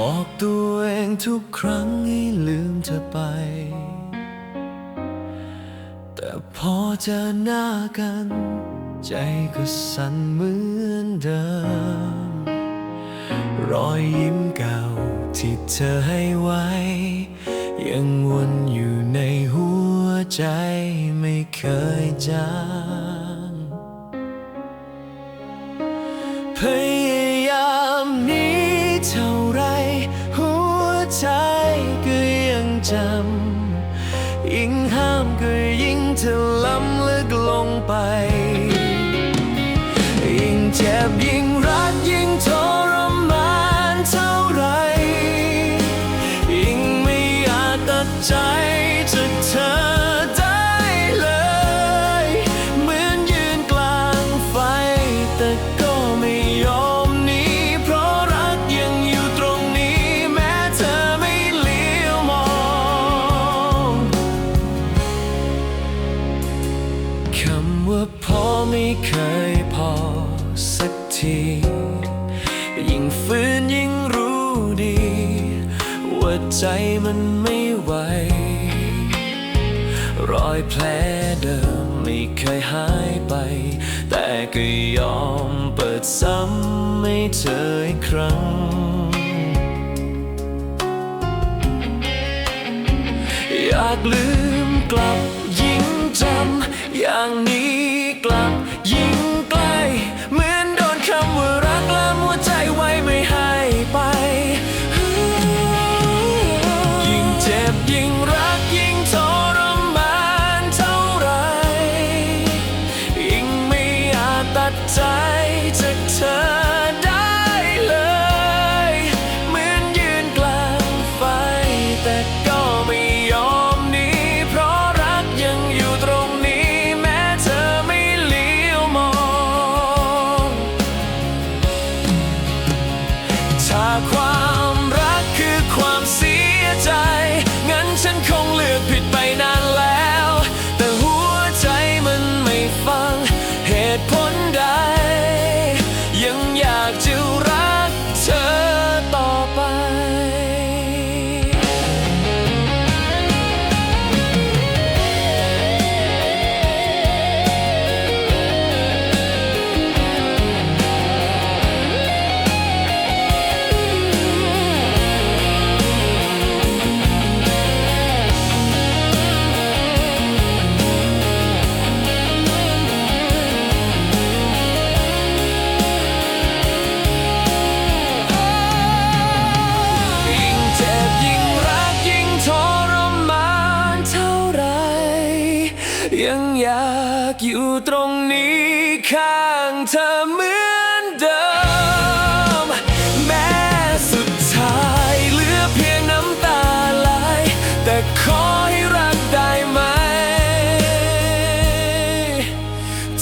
บอกตัวเองทุกครั้งให้ลืมเธอไป แต่พอเจอหน้ากัน ใจก็สั่นเหมือนเดิม รอยยิ้มเก่าที่เธอให้ไว้ ยังวนอยู่ในหัวใจไม่เคยจางพยายามนี้เท่า เธอล้ำลึกลงไป คำว่าพอไม่เคยพอสักที ยิ่งฝืนยิ่งรู้ดี ว่าใจมันไม่ไหว รอยแผลเดิมไม่เคยหายไป แต่ก็ยอมเปิดซ้ำให้เธออีกครั้ง อยากลืมกลับ ยังอยากอยู่ตรงนี้ข้างเธอเหมือนเดิม แม้สุดท้ายเหลือเพียงน้ำตาไหลแต่ขอให้รักได้ไหม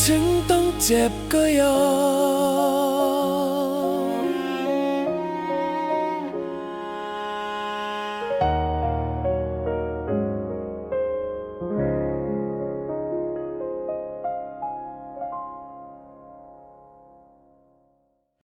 ถึงต้องเจ็บก็ยอม